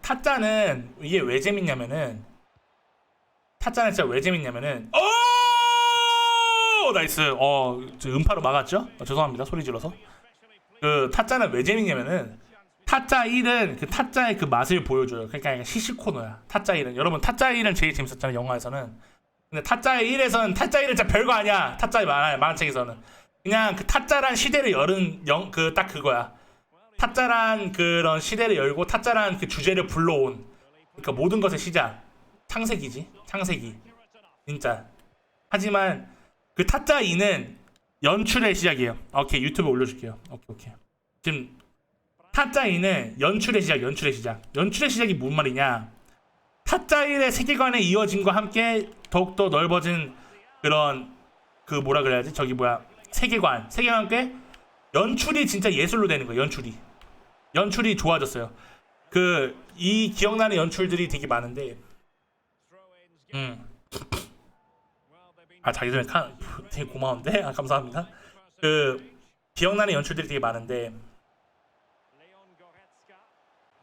타짜는 이게 왜 재밌냐면은 타짜는 진짜 왜 재밌냐면은 오 나이스. 어저 음파로 막았죠? 어, 죄송합니다. 소리 질러서. 그 타짜는 왜 재밌냐면은 타짜 1은 그 타짜의 그 맛을 보여줘요. 그러니까 약간 시시 코너야. 타짜 1은. 여러분 타짜 1은 제일 재밌었잖아요 영화에서는. 근데 타짜의 1에서는 타짜 1은 진짜 별거 아니야. 타짜의 만화 만화책에서는. 그냥 그 타짜란 시대를 열은 영 그 딱 그거야 타짜란 그런 시대를 열고 타짜란 그 주제를 불러온 그러니까 모든 것의 시작. 창세기지. 창세기. 진짜. 하지만 그 타짜 2는 연출의 시작이에요. 오케이 유튜브 올려줄게요. 오케이 오케이. 지금 타짜 2는 연출의 시작 연출의 시작. 연출의 시작이 뭔 말이냐? 타짜 1의 세계관의 이어짐과 함께 더욱더 넓어진 그런 그 뭐라 그래야지? 저기 뭐야? 세계관. 세계관과 함께 연출이 진짜 예술로 되는 거예요 연출이 연출이 좋아졌어요. 그 이 기억나는 연출들이 되게 많은데 음. 아 자기들 카 되게 고마운데? 아 감사합니다. 그 기억나는 연출들이 되게 많은데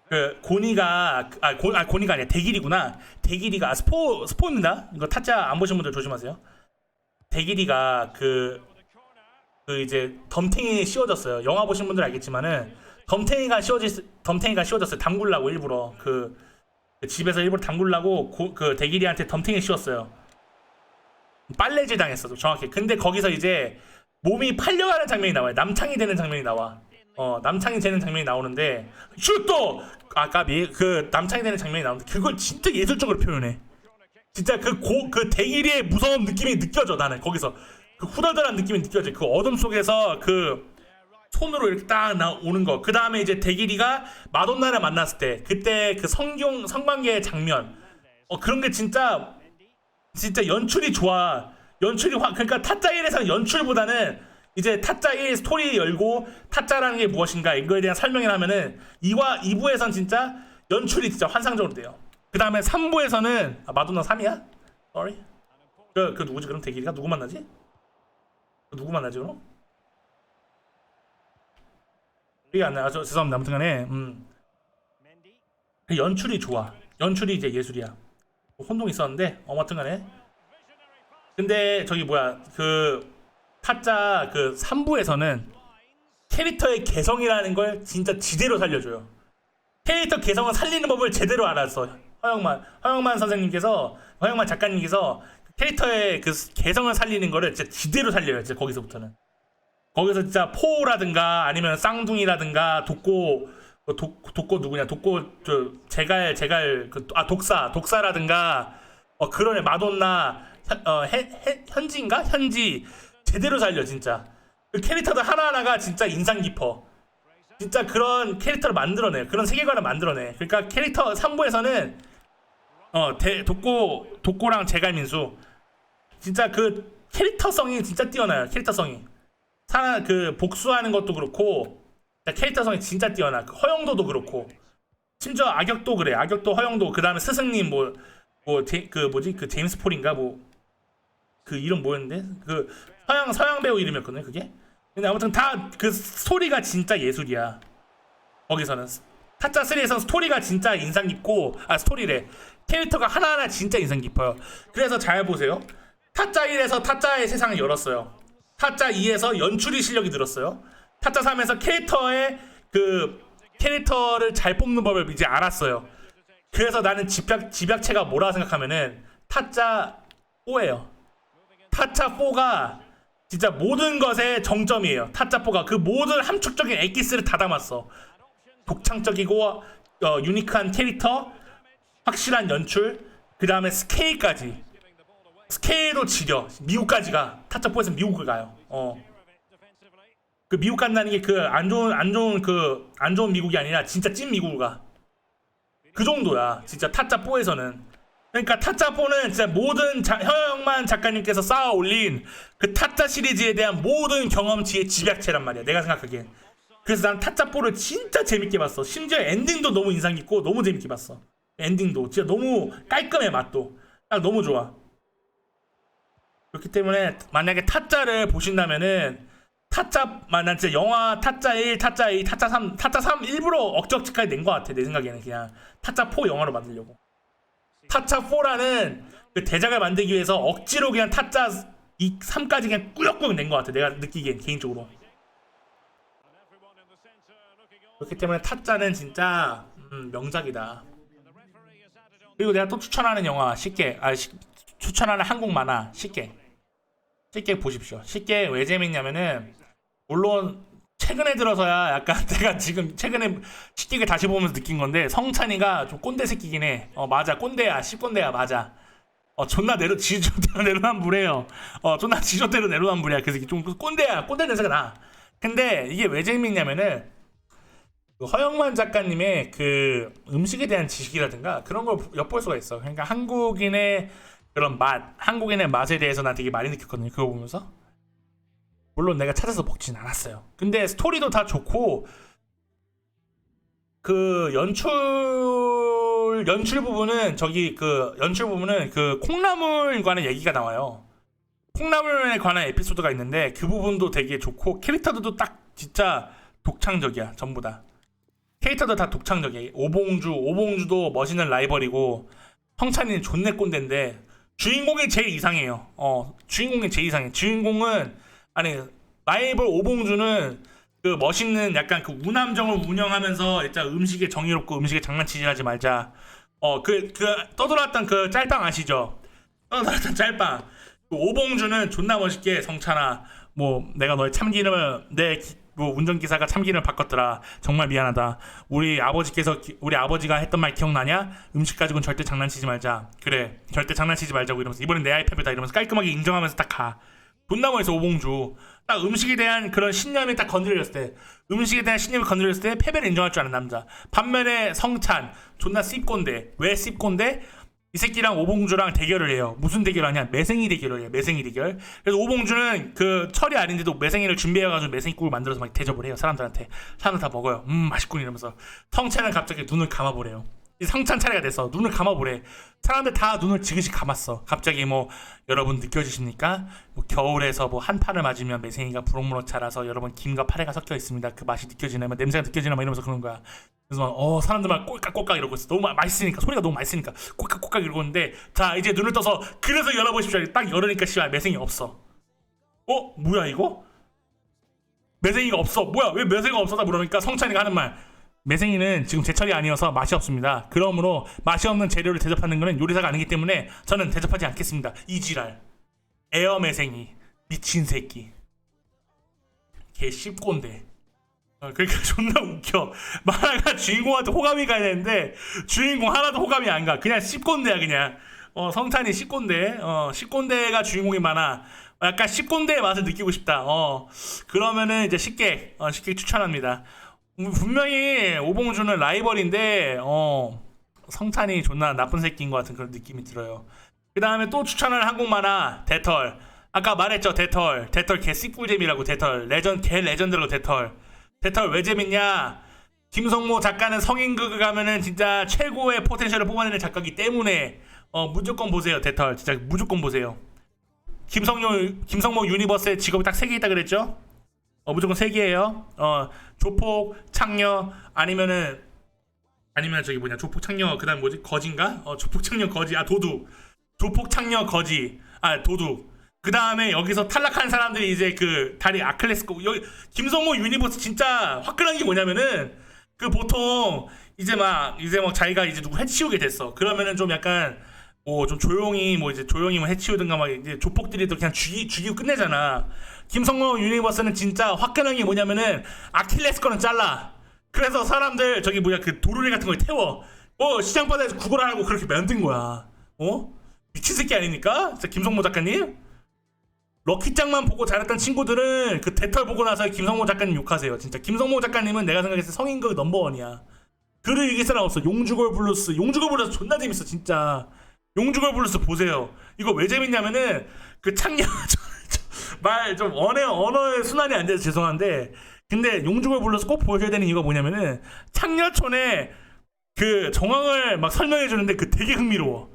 그 고니가 아, 고, 아 고니가 아니야 대길이구나. 대길이가 아, 스포 스포입니다. 이거 타짜 안 보신 분들 조심하세요. 대길이가 그그 이제 덤탱이 씌워졌어요. 영화 보신 분들 알겠지만은 덤탱이가 씌워졌 덤탱이가 씌워졌어요. 담글라고 일부러 그, 그 집에서 일부러 담글라고 고, 그 대길이한테 덤탱이 씌웠어요. 빨래질 당했어. 정확히. 근데 거기서 이제 몸이 팔려가는 장면이 나와요. 남창이 되는 장면이 나와. 어 남창이 되는 장면이 나오는데 슛도 아까비 그 남창이 되는 장면이 나오는데 그걸 진짜 예술적으로 표현해. 진짜 그 고 그 대길이의 무서운 느낌이 느껴져 나는 거기서 그 후덜덜한 느낌이 느껴져 그 어둠 속에서 그 손으로 이렇게 딱 나오는 거. 그 다음에 이제 대길이가 마돈나를 만났을 때 그때 그 성경 성관계 장면. 어 그런 게 진짜 진짜 연출이 좋아. 연출이 확 그러니까 타짜 1에서는 연출보다는 이제 타짜 1 스토리 열고 타짜라는 게 무엇인가 이거에 대한 설명을 하면은 2와 2부에선 진짜 연출이 진짜 환상적으로 돼요. 그 다음에 3부에서는 아, 마돈나 3이야? Sorry. 그, 그 누구지 그럼 대길이가 누구 만나지? 그 누구 만나지 그럼? 기억이 안 나요. 아, 저, 죄송합니다. 아무튼 간에 음. 그 연출이 좋아. 연출이 이제 예술이야. 뭐 혼동 있었는데 어마튼간에 근데 저기 뭐야 그 타짜 그 3부에서는 캐릭터의 개성이라는 걸 진짜 지대로 살려줘요. 캐릭터 개성을 살리는 법을 제대로 알았어. 허영만 허영만 선생님께서 허영만 작가님께서 캐릭터의 그 개성을 살리는 거를 진짜 지대로 살려요. 진짜 거기서부터는. 거기서 진짜 포라든가 아니면 쌍둥이라든가 독고 그 독, 독고 누구냐 독고 저 제갈 제갈 그 아 독사 독사라든가 어 그런 애 마돈나 현, 어 해, 해, 현지인가? 현지. 제대로 살려 진짜. 그 캐릭터들 하나하나가 진짜 인상 깊어. 진짜 그런 캐릭터를 만들어내. 그런 세계관을 만들어내. 그러니까 캐릭터 3부에서는 어 대, 독고 독고랑 제갈 민수. 진짜 그 캐릭터성이 진짜 뛰어나요 캐릭터성이 사람 그 복수하는 것도 그렇고 진짜 캐릭터성이 진짜 뛰어나. 그 허영도도 그렇고. 심지어 악역도 그래. 악역도 허영도. 그 다음에 스승님 뭐 뭐 그 뭐지? 그 제임스 폴인가? 뭐 그 이름 뭐였는데? 그 서양 서양 배우 이름이었거든요 그게? 근데 아무튼 다 그 스토리가 진짜 예술이야. 거기서는. 타짜 3에서는 스토리가 진짜 인상 깊고 아 스토리래. 캐릭터가 하나하나 진짜 인상 깊어요. 그래서 잘 보세요. 타짜 1에서 타짜의 세상을 열었어요 타짜 2에서 연출이 실력이 늘었어요. 타짜 3에서 캐릭터의 그 캐릭터를 잘 뽑는 법을 이제 알았어요. 그래서 나는 집약 집약체가 뭐라 생각하면은 타짜 4예요. 타짜 4가 진짜 모든 것의 정점이에요. 타짜 4가 그 모든 함축적인 엑기스를 다 담았어. 독창적이고 어, 유니크한 캐릭터, 확실한 연출, 그 다음에 스케일까지. 스케일로 지려 미국까지 가 타짜 4에서 미국을 가요. 어. 그 미국 간다는 게 그 안 좋은 안 좋은 그 안 좋은 미국이 아니라 진짜 찐 미국을 가. 그 정도야. 진짜 타짜 4에서는. 그러니까 타짜 4는 진짜 모든 자, 허영만 작가님께서 쌓아 올린 그 타짜 시리즈에 대한 모든 경험치의 집약체란 말이야. 내가 생각하기엔. 그래서 난 타짜 4를 진짜 재밌게 봤어. 심지어 엔딩도 너무 인상 깊고 너무 재밌게 봤어. 엔딩도 진짜 너무 깔끔해 맛도. 딱 너무 좋아. 그렇기 때문에 만약에 타짜를 보신다면은 타짜 만 난 진짜 영화 타짜 1, 타짜 2, 타짜 3, 타짜 3 일부러 억지억지까지 낸 것 같아 내 생각에는 그냥. 타짜 4 영화로 만들려고. 타짜 4라는 그 대작을 만들기 위해서 억지로 그냥 타짜 2, 3까지 그냥 꾸역꾸역 낸 것 같아 내가 느끼기엔 개인적으로. 그렇기 때문에 타짜는 진짜 음, 명작이다. 그리고 내가 또 추천하는 영화 쉽게 아 시- 추천하는 한국 만화 쉽게 쉽게 보십시오 쉽게 왜 재밌냐면은 물론 최근에 들어서야 약간 내가 지금 최근에 쉽게 다시 보면서 느낀 건데 성찬이가 좀 꼰대 새끼긴 해. 어 맞아 꼰대야 씹꼰대야 맞아. 어 존나 내로 지조대로 내로남불해요. 어 존나 지조대로 내로남불이야. 그래서 좀 꼰대야 꼰대 냄새가 나. 근데 이게 왜 재밌냐면은 그 허영만 작가님의 그 음식에 대한 지식이라든가 그런 걸 엿볼 수가 있어. 그러니까 한국인의 그런 맛, 한국인의 맛에 대해서 난 되게 많이 느꼈거든요. 그거 보면서. 물론 내가 찾아서 먹진 않았어요. 근데 스토리도 다 좋고 그 연출 연출 부분은 저기 그 연출 부분은 그 콩나물에 관한 얘기가 나와요. 콩나물에 관한 에피소드가 있는데 그 부분도 되게 좋고 캐릭터들도 딱 진짜 독창적이야 전부 다. 캐릭터도 다 독창적이야. 오봉주 오봉주도 멋있는 라이벌이고 성찬이는 존내 꼰대인데 주인공이 제일 이상해요. 어 주인공이 제일 이상해. 주인공은 아니 라이벌 오봉주는 그 멋있는 약간 그 우남정을 운영하면서 일단 음식에 정의롭고 음식에 장난치지 하지 말자. 어 그 그 떠돌았던 그 짤방 아시죠? 떠돌았던 짤방. 그 오봉주는 존나 멋있게 성찬아 뭐 내가 너의 참기름을 내 기- 뭐 운전기사가 참기름을 바꿨더라. 정말 미안하다. 우리 아버지께서 기- 우리 아버지가 했던 말 기억나냐? 음식 가지고는 절대 장난치지 말자. 그래. 절대 장난치지 말자고 이러면서 이번엔 내 아이패드다 이러면서 깔끔하게 인정하면서 딱가. 존나 멋있어 오봉주. 딱 음식에 대한 그런 신념이 딱 건드렸을 때 음식에 대한 신념이 건드렸을 때 패배를 인정할 줄 아는 남자. 반면에 성찬. 존나 씹꼰대 왜 씹꼰대 이 새끼랑 오봉주랑 대결을 해요. 무슨 대결하냐? 매생이 대결을 해요. 매생이 대결. 그래서 오봉주는 그 철이 아닌데도 매생이를 준비해가지고 매생이국을 만들어서 막 대접을 해요. 사람들한테. 사람들 다 먹어요. 음 맛있군 이러면서. 성찬은 갑자기 눈을 감아보래요. 이 성찬 차례가 됐어. 눈을 감아보래. 사람들 다 눈을 지그시 감았어. 갑자기 뭐 여러분 느껴지십니까? 뭐 겨울에서 뭐한 판을 맞으면 매생이가 부럭부럭 자라서 여러분 김과 파래가 섞여 있습니다. 그 맛이 느껴지나 뭐 냄새가 느껴지나 막 이러면서 그런 거야. 그래서 막, 어 사람들 막 꼴깍꼴깍 이러고 있어. 너무 마- 맛있으니까 소리가 너무 맛있으니까 꼴깍꼴깍 이러고 있는데 자 이제 눈을 떠서 그래서 열어보십시오. 딱 열으니까 씨발 매생이 없어. 어 뭐야 이거? 매생이가 없어. 뭐야 왜 매생이가 없어다 물으니까 성찬이가 하는 말. 매생이는 지금 제철이 아니어서 맛이 없습니다. 그러므로 맛이 없는 재료를 대접하는 것은 요리사가 아니기 때문에 저는 대접하지 않겠습니다. 이지랄. 에어 매생이. 미친 새끼. 개 씹꼰대. 어, 그러니까 존나 웃겨. 만화가 주인공한테 호감이 가야 되는데 주인공 하나도 호감이 안 가. 그냥 씹꼰대야 그냥. 어 성찬이 씹꼰대. 어 씹꼰대가 만화. 어, 약간 씹꼰대의 맛을 느끼고 싶다. 어 그러면은 이제 쉽게 어, 쉽게 추천합니다. 음, 분명히 오봉주는 라이벌인데 어 성찬이 존나 나쁜 새끼인 것 같은 그런 느낌이 들어요. 그 다음에 또 추천할 한국 만화 데털. 아까 말했죠 데털. 데털 개 씹꿀잼이라고 데털. 레전 개 레전드라고 데털. 데털 왜 재밌냐? 김성모 작가는 성인극을 가면은 진짜 최고의 포텐셜을 뽑아내는 작가이기 때문에 어 무조건 보세요 데털 진짜 무조건 보세요. 김성모 김성모 유니버스의 직업이 딱 세 개 있다 그랬죠? 어 무조건 세 개예요. 어 조폭 창녀 아니면은 아니면 저기 뭐냐 조폭 창녀 그다음 뭐지 거진가? 어 조폭 창녀 거지 아 도둑 조폭 창녀 거지 아 도둑 그 다음에 여기서 탈락한 사람들이 이제 그 다리 아클레스 거 여기 김성모 유니버스 진짜 화끈한 게 뭐냐면은 그 보통 이제 막 이제 뭐 자기가 이제 누구 해치우게 됐어. 그러면은 좀 약간 뭐 좀 조용히 뭐 이제 조용히 뭐 해치우든가 막 이제 조폭들이 또 그냥 죽이 죽이고 끝내잖아. 김성모 유니버스는 진짜 화끈한 게 뭐냐면은 아킬레스 거는 잘라. 그래서 사람들 저기 뭐야 그 도르리 같은 걸 태워. 어 시장 바닥에서 구걸하라고 그렇게 만든 거야. 어? 미친 새끼 아닙니까? 진짜 김성모 작가님 럭키짱만 보고 자랐던 친구들은 그 대털 보고 나서 김성모 작가님 욕하세요. 진짜 김성모 작가님은 내가 생각했을 때 성인극 넘버원이야. 글을 이길 사람 없어. 용주걸 블루스. 용주걸 블루스 존나 재밌어 진짜. 용주걸 블루스 보세요. 이거 왜 재밌냐면은 그 창녀 말좀 언어 언어의 순환이 안 돼서 죄송한데 근데 용주걸 블루스 꼭 보여줘야 되는 이유가 뭐냐면은 창녀촌의 그 정황을 막 설명해 주는데 그 되게 흥미로워.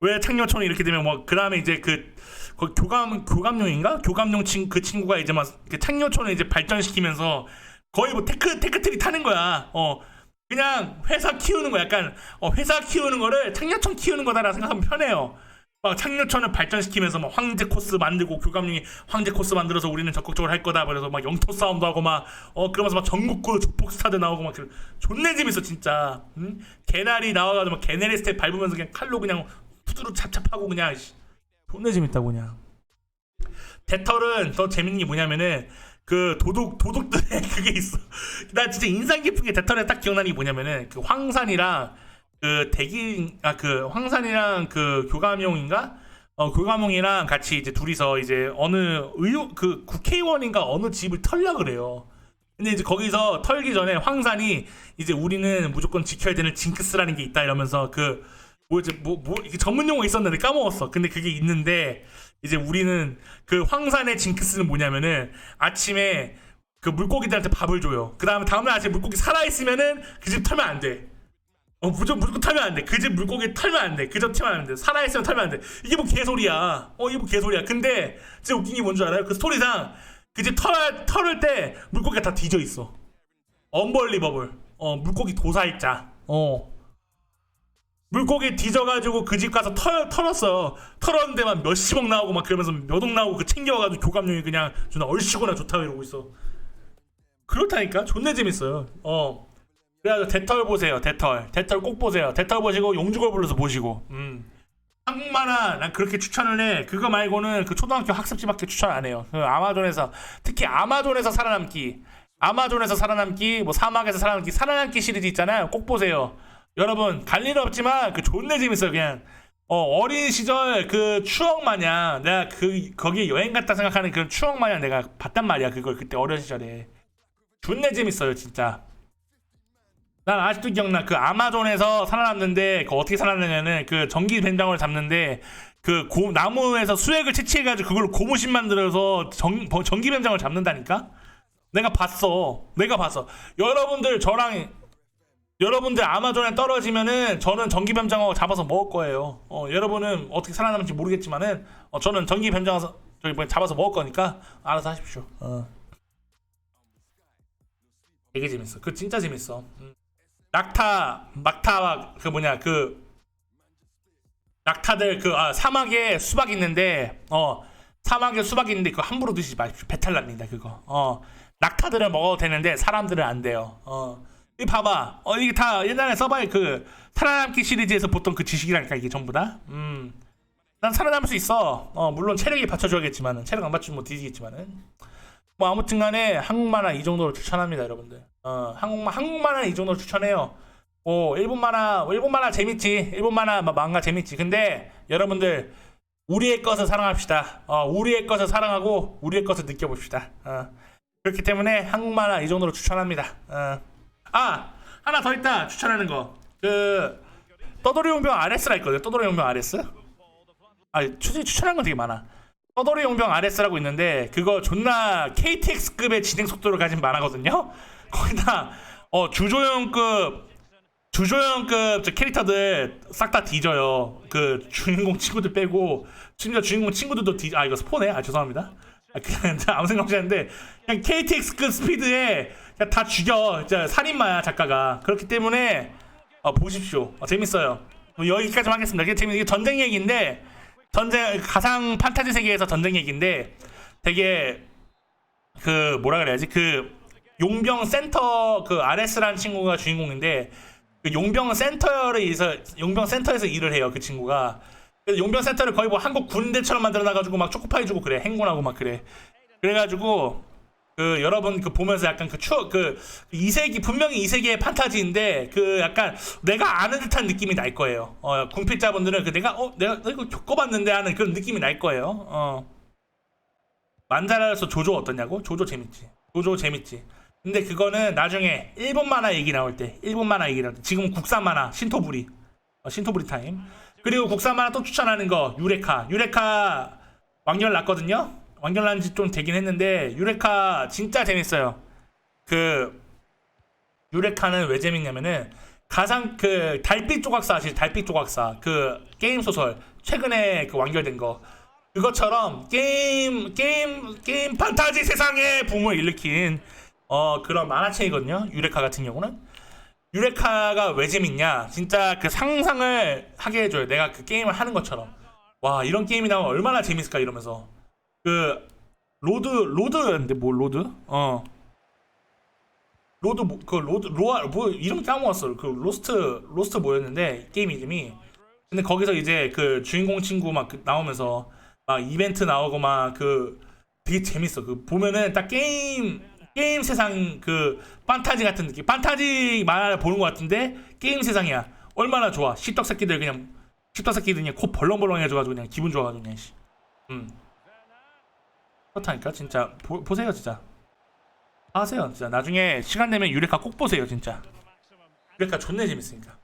왜 창녀촌이 이렇게 되면 뭐 그 다음에 이제 그, 그 교감 교감용인가 교감용 친 그 친구가 이제 막그 창녀촌을 이제 발전시키면서 거의 뭐 테크 테크트리 타는 거야. 어 그냥 회사 키우는 거 약간 어, 회사 키우는 거를 창녀촌 키우는 거다라 생각하면 편해요. 막 창녀촌을 발전시키면서 막 황제 코스 만들고 교감용이 황제 코스 만들어서 우리는 적극적으로 할 거다. 그래서 막 영토 싸움도 하고 막 어 그러면서 막 전국구 조폭 스타들 나오고 막 그- 존내 재밌어 진짜. 응? 개나리 나와가지고 막 개나리 스텝 밟으면서 그냥 칼로 그냥 푸드로 찹찹하고 그냥 씨. 존내 재밌다고 그냥. 대털은 더 재밌는 게 뭐냐면은 그 도둑 도둑들의 그게 있어. 나 진짜 인상 깊은 게 대털에 딱 기억나는 게 뭐냐면은 그 황산이랑 그 대기 아 그 황산이랑 그 교감용인가 어 교감용이랑 같이 이제 둘이서 이제 어느 의원 그 국회의원인가 어느 집을 털려 그래요. 근데 이제 거기서 털기 전에 황산이 이제 우리는 무조건 지켜야 되는 징크스라는 게 있다 이러면서 그 뭐지 뭐뭐 이게 전문 용어 있었는데 까먹었어. 근데 그게 있는데 이제 우리는 그 황산의 징크스는 뭐냐면은 아침에 그 물고기들한테 밥을 줘요. 그 다음에 다음날 아침에 물고기 살아있으면은 그 집 털면 안 돼. 어, 무조건 무조건 털면 안 돼. 그 집 물고기 털면 안 돼. 그집 털면 안 돼. 살아있으면 털면 안 돼. 이게 뭐 개소리야. 어, 이게 뭐 개소리야. 근데 진짜 웃긴 게 뭔 줄 알아요? 그 스토리상 그 집 털, 털을 때 물고기가 다 뒤져 있어. 언벌리버블. 어, 물고기 도살자. 어. 물고기 뒤져가지고 그 집 가서 털, 털었어요. 털었는데만 몇십억 나오고 막 그러면서 몇 억 나오고 그 챙겨와가지고 교감용이 그냥 존나 얼씨구나 좋다고 이러고 있어. 그렇다니까? 존나 재밌어요. 어. 그래가지고 대털 보세요. 대털. 대털 꼭 보세요. 대털 보시고 용주걸 불러서 보시고. 음. 한국 만화 난 그렇게 추천을 해. 그거 말고는 그 초등학교 학습지밖에 추천 안 해요. 그 아마존에서 특히 아마존에서 살아남기. 아마존에서 살아남기, 뭐 사막에서 살아남기, 살아남기 시리즈 있잖아요. 꼭 보세요. 여러분 갈 일은 없지만 그 존내 재밌어요. 그냥 어, 린 시절 그 추억 마냥 내가 그 거기에 여행 갔다 생각하는 그런 추억 마냥 내가 봤단 말이야. 그걸 그때 어린 시절에 존내 재밌어요, 진짜. 난 아직도 기억나. 그 아마존에서 살아남는데 그 어떻게 살아남냐면은 그 전기 뱀장어를 잡는데 그 고, 나무에서 수액을 채취해가지고 그걸 고무신 만들어서 전, 버- 전기 뱀장어를 잡는다니까? 내가 봤어. 내가 봤어. 여러분들 저랑 여러분들 아마존에 떨어지면은 저는 전기 뱀장어 잡아서 먹을 거예요. 어, 여러분은 어떻게 살아남을지 모르겠지만은 어, 저는 전기 뱀장어 저기 뭐야, 잡아서 먹을 거니까 알아서 하십시오. 어. 되게 재밌어. 그 진짜 재밌어. 음. 낙타 막타 그 뭐냐 그 낙타들 그 아, 사막에 수박 있는데 어 사막에 수박 있는데 그거 함부로 드시지 마십시오. 배탈 납니다 그거. 어 낙타들은 먹어도 되는데 사람들은 안 돼요. 어. 이 봐봐. 어 이게 다 옛날에 서바이 그 살아남기 시리즈에서 보통 그 지식이라니까 이게 전부 다. 음. 난 살아남을 수 있어. 어 물론 체력이 받쳐줘야겠지만은 체력 안 받치면 뭐 뒤지겠지만은. 뭐 아무튼간에 한국 만화 이 정도로 추천합니다, 여러분들. 어 한국 한국 만화 이 정도로 추천해요. 오 일본 만화 일본 만화 재밌지. 일본 만화 막 망가 재밌지. 근데 여러분들 우리의 것을 사랑합시다. 어 우리의 것을 사랑하고 우리의 것을 느껴봅시다. 어 그렇기 때문에 한국 만화 이 정도로 추천합니다. 어. 아 하나 더 있다 추천하는 거. 그 떠돌이 용병 RS라 있거든. 떠돌이 용병 RS. 아 추, 추천한 건 되게 많아. 떠돌이 용병 RS라고 있는데 그거 존나 KTX급의 진행 속도를 가진 만화거든요. 거기다 어 주조영급 주조영급 저 캐릭터들 싹 다 뒤져요. 그 주인공 친구들 빼고 심지어 주인공 친구들도 뒤. 아 이거 스포네. 아 죄송합니다. 아, 그냥 아무 생각 없이 했는데 그냥 KTX급 스피드에 다 죽여. 진짜 살인마야 작가가. 그렇기 때문에 어, 보십시오. 어, 재밌어요. 뭐 여기까지만 하겠습니다. 이게 재밌. 이게 전쟁 얘기인데 전쟁 가상 판타지 세계에서 전쟁 얘기인데 되게 그 뭐라 그래야지 그 용병 센터 그 RS라는 친구가 주인공인데 그 용병 센터에서 용병 센터에서 일을 해요 그 친구가 그래서 용병 센터를 거의 뭐 한국 군대처럼 만들어 놔가지고 막 초코파이 주고 그래 행군하고 막 그래 그래가지고 그 여러분 그 보면서 약간 그 추억 그 이세기 분명히 이세기의 판타지인데 그 약간 내가 아는 듯한 느낌이 날 거예요. 어 군필자분들은 그 내가 어 내가 이거 겪어봤는데 하는 그런 느낌이 날 거예요. 어 만자라에서 조조 어떠냐고? 조조 재밌지. 조조 재밌지. 근데 그거는 나중에 일본 만화 얘기 나올 때 일본 만화 얘기 나올 때 지금 국산 만화 신토부리 어, 신토부리 타임 그리고 국산 만화 또 추천하는 거 유레카 유레카 완결 났거든요. 완결 난 지 좀 되긴 했는데 유레카 진짜 재밌어요. 그 유레카는 왜 재밌냐면은 가상 그 달빛 조각사 아시죠? 달빛 조각사 그 게임 소설 최근에 그 완결된 거 그것처럼 게임 게임 게임 판타지 세상에 붐을 일으킨 어 그런 만화책이거든요. 유레카 같은 경우는 유레카가 왜 재밌냐? 진짜 그 상상을 하게 해줘요. 내가 그 게임을 하는 것처럼 와 이런 게임이 나오면 얼마나 재밌을까 이러면서 그 로드 로드였는데 뭐 로드? 어. 로드 뭐- 그 로드 로아 뭐 이름 까먹었어 그 로스트 로스트 뭐였는데 게임 이름이. 근데 거기서 이제 그 주인공 친구 막 그 나오면서 막 이벤트 나오고 막 그 되게 재밌어. 그 보면은 딱 게임 게임 세상 그 판타지 같은 느낌. 판타지 만화를 보는 것 같은데 게임 세상이야. 얼마나 좋아. 시떡 새끼들 그냥 시떡 새끼들 그냥 코 벌렁벌렁 해줘가지고 그냥 기분 좋아가지고 그냥 씨. 음 그렇다니까 진짜. 보, 보세요 진짜. 하세요 진짜. 나중에 시간 되면 유레카 꼭 보세요 진짜. 유레카 존나 재밌으니까.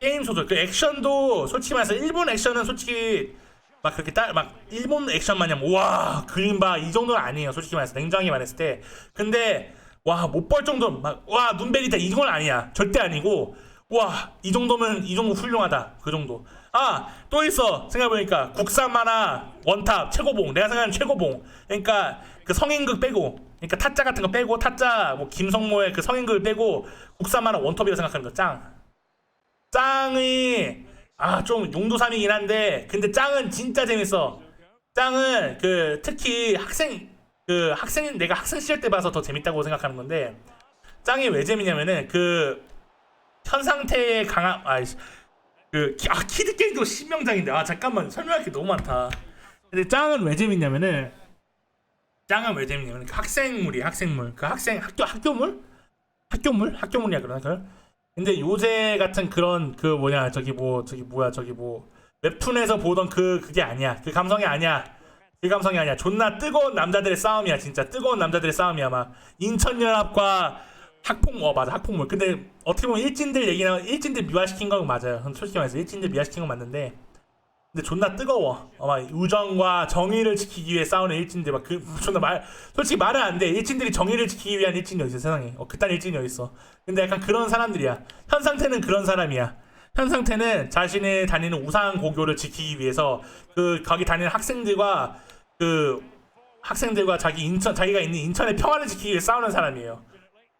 게임 소설 그 액션도 솔직히 말해서 일본 액션은 솔직히 막 그렇게 딸막 일본 액션 마냥 와 그림 봐이 정도는 아니에요 솔직히 말해서. 냉정하게 말했을 때. 근데 와 못 볼 정도 막와 눈베리다. 이건 아니야. 절대 아니고 와 이 정도면 이 정도 훌륭하다. 그 정도 아 또 있어. 생각해보니까 국산 만화 원탑 최고봉. 내가 생각하는 최고봉. 그러니까 그 성인극 빼고 그러니까 타짜 같은 거 빼고 타짜 뭐 김성모의 그 성인극을 빼고 국산 만화 원톱이라고 생각하는 거짱. 짱이 아 좀 용도삼이긴 한데 근데 짱은 진짜 재밌어. 짱은 그 특히 학생 그 학생 내가 학생 시절 때 봐서 더 재밌다고 생각하는 건데 짱이 왜 재밌냐면은 그 현상태의 강함 아이씨 그 아 키드 게임도 신명장인데. 아 잠깐만. 설명할 게 너무 많다. 근데 짱은 왜 재밌냐면은 짱은 왜 재밌냐면 그 학생물이 학생물. 그 학생 학교 학교물? 학교물? 학교물이야 그러나 그걸? 근데 요새 같은 그런 그 뭐냐 저기 뭐 저기 뭐야 저기 뭐 웹툰에서 보던 그 그게 아니야. 그 감성이 아니야. 그 감성이 아니야. 존나 뜨거운 남자들의 싸움이야 진짜. 뜨거운 남자들의 싸움이야 막. 인천연합과 학폭 어 맞아 학폭물 근데 어떻게 보면 일진들 얘기나 일진들 미화시킨 건 맞아요 솔직히 말해서 일진들 미화시킨 건 맞는데 근데 존나 뜨거워. 어, 막 우정과 정의를 지키기 위해 싸우는 일진들 막 그 존나 말 솔직히 말은 안 돼. 일진들이 정의를 지키기 위한 일진이 어디 있어 세상에. 어 그딴 일진이 어디 있어. 근데 약간 그런 사람들이야. 현 상태는 그런 사람이야. 현 상태는 자신이 다니는 우상 고교를 지키기 위해서 그 거기 다니는 학생들과 그 학생들과 자기 인천 자기가 있는 인천의 평화를 지키기 위해 싸우는 사람이에요.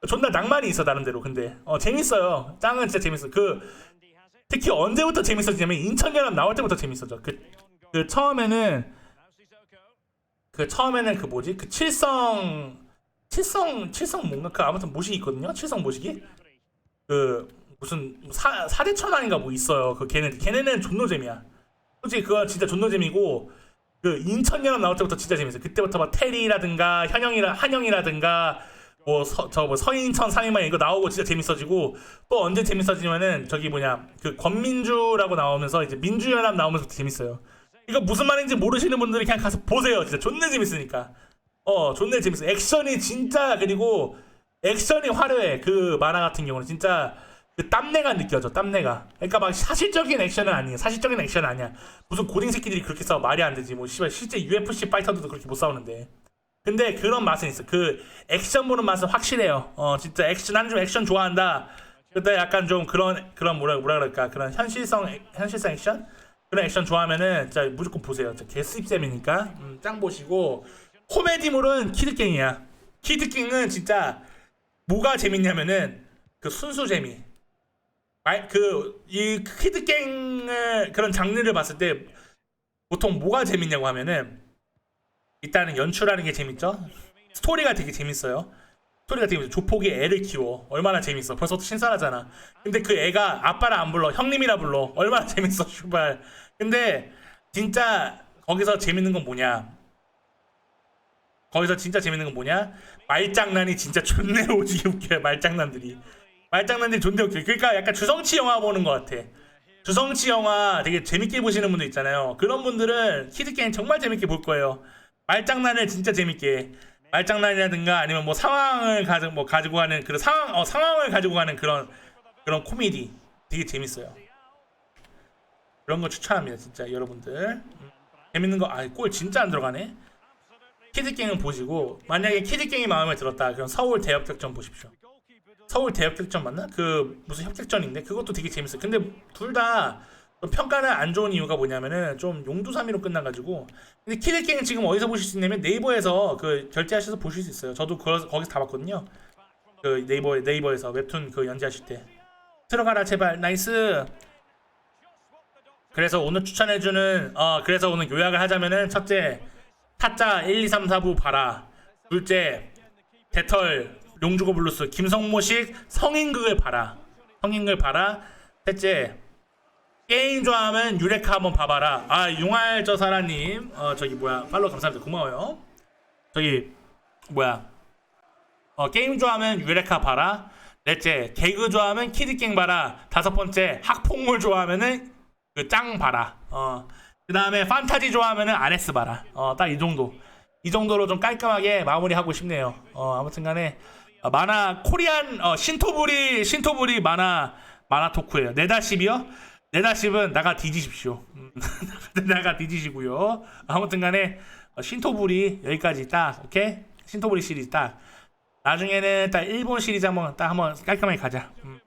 존나 낭만이 있어 나름대로. 근데 어 재밌어요. 짱은 진짜 재밌어. 그 특히 언제부터 재밌어지냐면 인천연합 나올 때부터 재밌어져. 그, 그 처음에는 그 처음에는 그 뭐지? 그 칠성 칠성 칠성 뭔가 그 아무튼 모식이 있거든요. 칠성 모식이 그 무슨 사 사대천왕인가 뭐 있어요. 그 걔네 걔네는 존노잼이야. 솔직히 그거 진짜 존노잼이고 그 인천연합 나올 때부터 진짜 재밌어. 그때부터 막 테리라든가 현영이라 한영이라든가 뭐저뭐 서인천 상인만 이거 나오고 진짜 재밌어지고 또 언제 재밌어지냐면은 저기 뭐냐 그 권민주라고 나오면서 이제 민주연합 나오면서 재밌어요. 이거 무슨 말인지 모르시는 분들이 그냥 가서 보세요. 진짜 존나 재밌으니까. 어 존나 재밌어. 액션이 진짜 그리고 액션이 화려해. 그 만화 같은 경우는 진짜 그 땀내가 느껴져. 땀내가. 그러니까 막 사실적인 액션은 아니에요. 사실적인 액션은 아니야. 무슨 고딩 새끼들이 그렇게 싸워 말이 안 되지. 뭐 씨발 실제 UFC 파이터들도 그렇게 못 싸우는데. 근데 그런 맛은 있어. 그 액션 보는 맛은 확실해요. 어 진짜 액션 난좀 액션 좋아한다. 그때 약간 좀 그런 그런 뭐라 뭐라 그럴까 그런 현실성 액- 현실성 액션 그런 액션 좋아하면은 진짜 무조건 보세요. 진짜 개스입잼이니까 음, 짱 보시고 코미디물은 키드갱이야. 키드갱은 진짜 뭐가 재밌냐면은 그 순수 재미. 그이 키드갱을 그런 장르를 봤을 때 보통 뭐가 재밌냐고 하면은 일단은 연출하는 게 재밌죠. 스토리가 되게 재밌어요. 스토리가 되게 재밌어. 조폭이 애를 키워. 얼마나 재밌어. 벌써부터 신선하잖아. 근데 그 애가 아빠라 안 불러. 형님이라 불러. 얼마나 재밌어, 슈발. 근데 진짜 거기서 재밌는 건 뭐냐? 거기서 진짜 재밌는 건 뭐냐? 말장난이 진짜 존내 오지게 웃겨요. 말장난들이. 말장난들이 존내 웃겨. 그러니까 약간 주성치 영화 보는 것 같아. 주성치 영화 되게 재밌게 보시는 분들 있잖아요. 그런 분들은 키드게임 정말 재밌게 볼 거예요. 말장난을 진짜 재밌게 말장난이라든가 아니면 뭐 상황을 가지고 뭐 가지고 가는 그런 상황 어 상황을 가지고 가는 그런 그런 코미디 되게 재밌어요. 그런 거 추천합니다 진짜 여러분들 음, 재밌는 거아골 진짜 안 들어가네. 키드 게임은 보시고 만약에 키드 게임이 마음에 들었다 그럼 서울 대역격전 보십시오. 서울 대협택전 맞나? 그 무슨 협택전인데 그것도 되게 재밌어요. 근데 둘 다 평가는 안 좋은 이유가 뭐냐면은 좀 용두사미로 끝나가지고 근데 키드갱 지금 어디서 보실 수 있냐면 네이버에서 그 결제하셔서 보실 수 있어요. 저도 그 거기서 다 봤거든요. 그 네이버 네이버에서 웹툰 그 연재하실 때 들어가라 제발 나이스. 그래서 오늘 추천해주는 어 그래서 오늘 요약을 하자면은 첫째 타짜 1, 2, 3, 4부 봐라. 둘째 대털 용주고 블루스 김성모식 성인극을 봐라. 성인극을 봐라. 셋째 게임 좋아하면 유레카 한번 봐봐라. 아 용할 저 사라님 어 저기 뭐야 팔로우 감사합니다 고마워요. 저기 뭐야 어 게임 좋아하면 유레카 봐라. 넷째 개그 좋아하면 키드갱 봐라. 다섯 번째 학폭물 좋아하면은 그 짱 봐라. 어 그다음에 판타지 좋아하면은 아레스 봐라. 어 딱 이 정도. 이 정도로 좀 깔끔하게 마무리하고 싶네요. 어 아무튼간에 어, 만화 코리안 어 신토부리 신토부리 만화 만화 토크예요. 네다십이요? 네다십은 나가 뒤지십시오. 음, 나가 뒤지시고요. 아무튼 간에 어, 신토부리 여기까지 딱 오케이 신토부리 시리즈 딱 나중에는 딱 일본 시리즈 한번 딱 한번 깔끔하게 가자. 음.